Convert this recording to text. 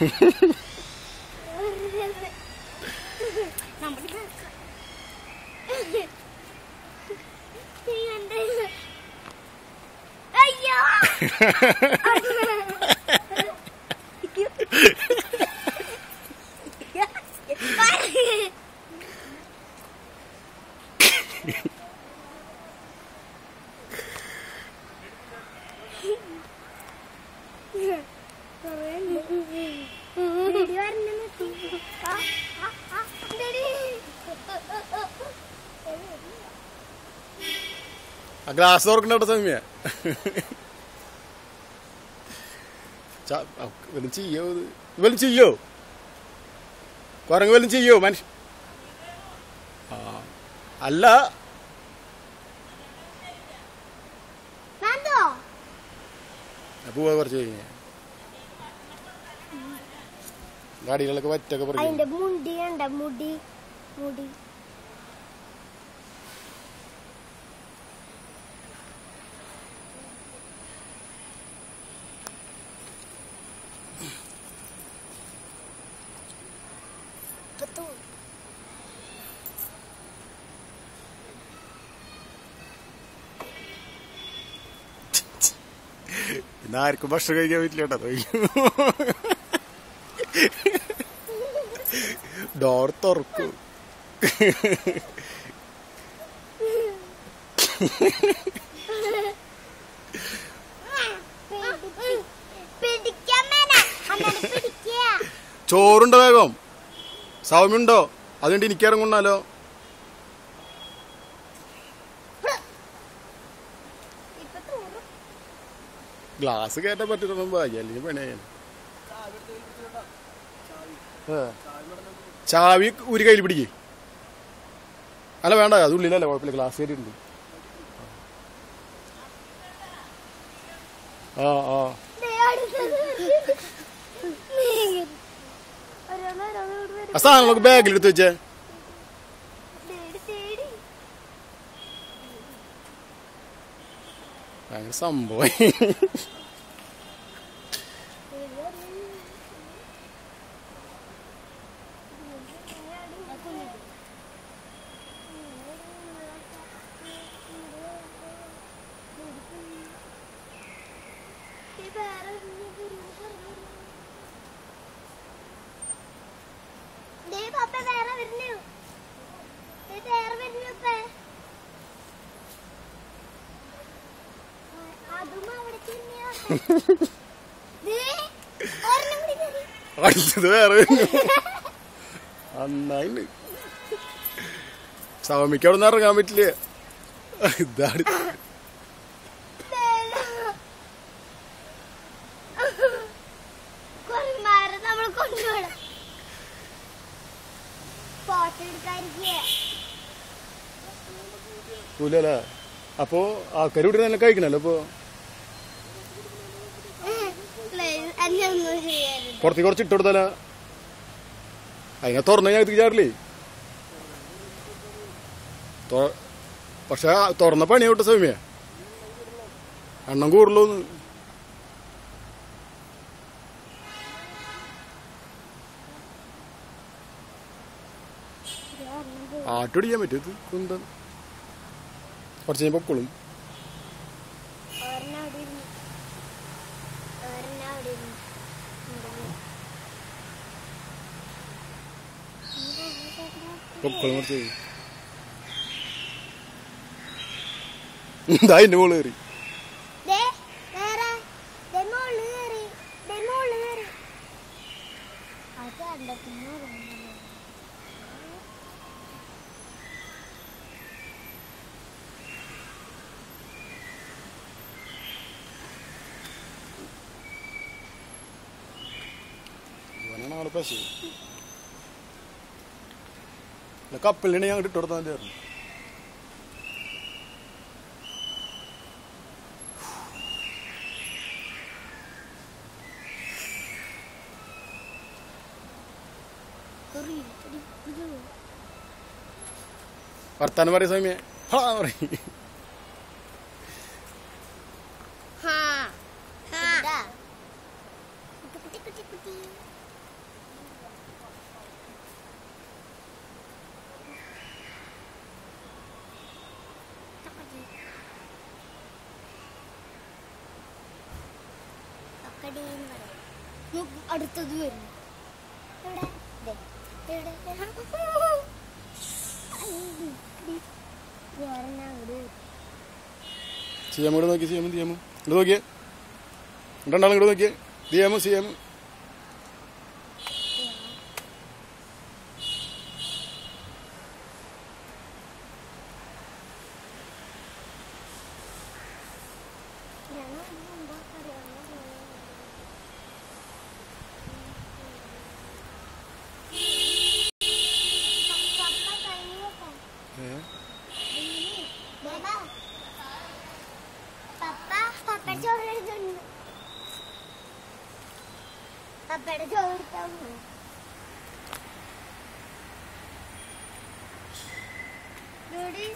Yeah. ആ glass തുറക്കണ്ട സമയ വലും ചെയ്യോ ഇത്? വലും ചെയ്യോ? കുരങ്ങ് വലും ചെയ്യോ മനുഷ്യ? അല്ല. പോവാ കുറച്ച് കഴിഞ്ഞ. ഗാഡികളൊക്കെ വറ്റൊക്കെ പറഞ്ഞു മുടി മുടി. ഇന്ന് ആർക്കും ഭക്ഷണം കഴിക്കാൻ പറ്റില്ല കേട്ടോ ഡോർ തുറക്കൂ. ചോറുണ്ടോ വേഗം? സൗമ്യുണ്ടോ അതുകൊണ്ട് എനിക്ക് ഗ്ലാസ് കയറ്റാൻ പറ്റുന്ന ഭാഗ്യ അല്ലെങ്കിൽ പണിയാൻ ചാവി ഒരു കയ്യിൽ പിടിക്ക്. അല്ല വേണ്ട അത് ഉള്ളിലല്ല കുഴപ്പമില്ല ഗ്ലാസ് കയറ്റിട്ടുണ്ട് ആ ആ. സാധനങ്ങളൊക്കെ ബാഗിൽ എടുത്ത് വെച്ചേ. ഭയങ്കര സംഭവം ദേ പാപ്പ വേറെ വരുന്നു ദേ വേറെ വരുന്നു ഇപ്പേ അതും അവിടെ കൂടി വേറെ നന്നായിണ്ട്. സൗമ്യക്ക് അവിടെ നിന്ന് ഇറങ്ങാൻ പറ്റില്ല? ഇതാണ്. അപ്പോ ആൾക്കാർ ഇവിടെ നല്ല കഴിക്കണല്ലോ അപ്പൊ പുറത്തേക്ക് കുറച്ച് ഇട്ട് കൊടുത്താല? അതിനെ തുറന്നു ഞാൻ വിചാരില്ലേ? പക്ഷെ തുറന്ന പണിയാവട്ടെ സൗമ്യ എണ്ണം കൂടുള്ളൂന്ന് ആട്ടൊടിക്കാൻ പറ്റും ഇത് കുന്തം. കുറച്ച് കഴിയുമ്പോൾ ഇരുന്നു ഒരെണ്ണം അവിടെ ഇരുന്നു പൊക്കോളും കുറച്ച് കഴിയും എന്താ അതിന്റെ മോൾ കയറി ദേ വേറെ ദേ മോൾ കയറി ദേ മോൾ കയറി. അത് കണ്ടെത്തുന്നു ഇവനാണ് ആൾ പശു. കപ്പലിനെ ഞാൻ ഇട്ട് കൊടുത്താൽ മതിയായിരുന്നു വർത്താനം പറയും സൗമ്യ ഹാ പറയും. ഹാ. ഹാ. കുട്ടി കുട്ടി കുട്ടി. പപ്പടി എന്ന് പറയും അടുത്തത് വരുന്നു ഇവിടെ നോക്കി സിയാമ ഇവിടെ നോക്കിയേ. രണ്ടാളും ഇവിടെ നോക്കിയേ. സിയാമ സിയാമ ചോറ് എടുത്താ ഡോഡി